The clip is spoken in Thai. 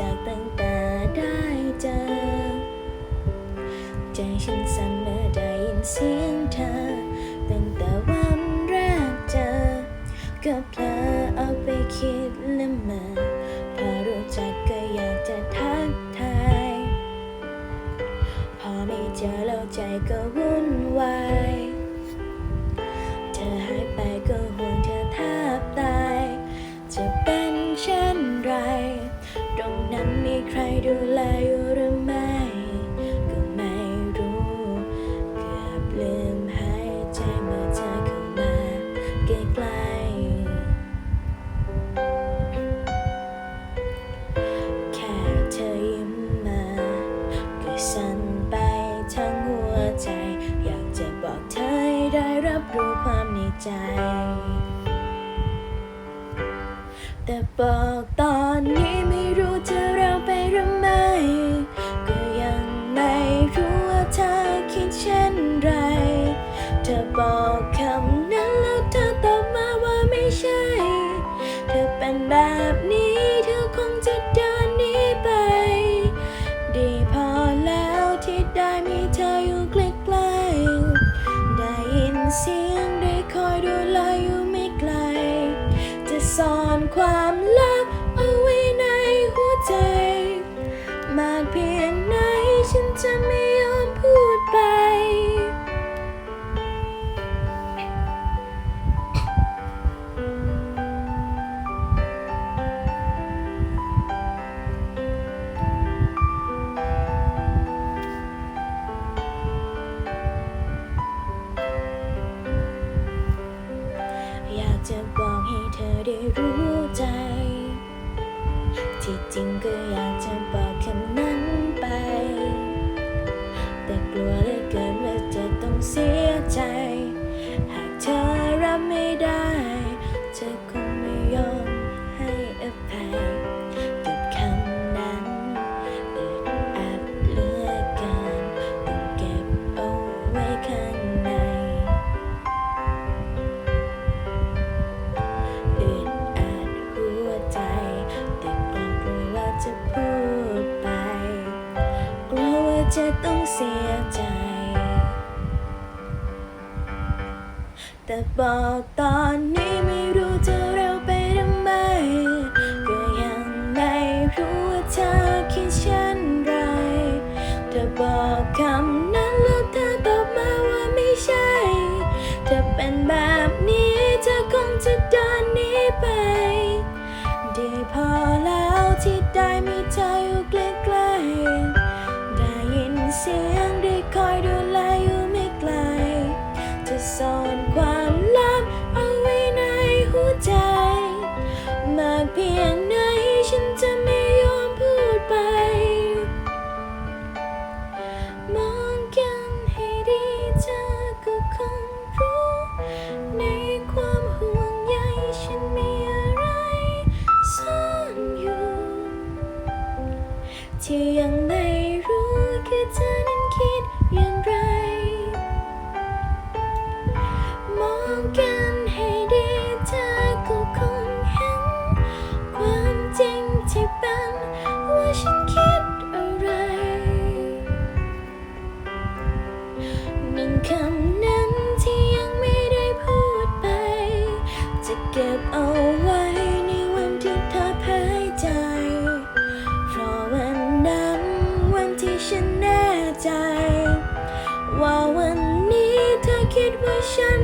จากตั้งแต่ได้เจอ ใจฉันสั่นเมื่อได้ยินเสียงเธอ ตั้งแต่วันแรกเจอ ก็เพลอเอาไปคิดและเมอพอรู้จักก็อยากจะทักทาย พอไม่เจอแล้วใจก็วุ่น ดูแลอยู่หรือไม่ก็ไม่รู้เกือบลืมหายใจเมื่อเธอเข้ามาใกล้ๆแค่เธอยิ้มมาก็สั่นไปทั้งหัวใจ อยากจะบอกเธอให้ได้รับรู้ความในใจ แต่บอกต่อ ใจ ที่จริงก็อยากจะบอกคำนั้นไป แต่กลัวเหลือเกินว่าจะต้องเสียใจ จะต้องเสียใจ แต่บอกตอนนี้ไม่รู้จะเร็วไปหรือไม ก็ยังไม่รู้ว่าเธอคิดเช่นไรเธอบอกคำนั้นแล้วเธอตอบมาว่าไม่ใช่เธอเป็นแบบนี้เธอคงจะเดินหนีไป ดีพอแล้วที่ได้มีเธอ ว่าวันนี้เธอคิดว่าฉัน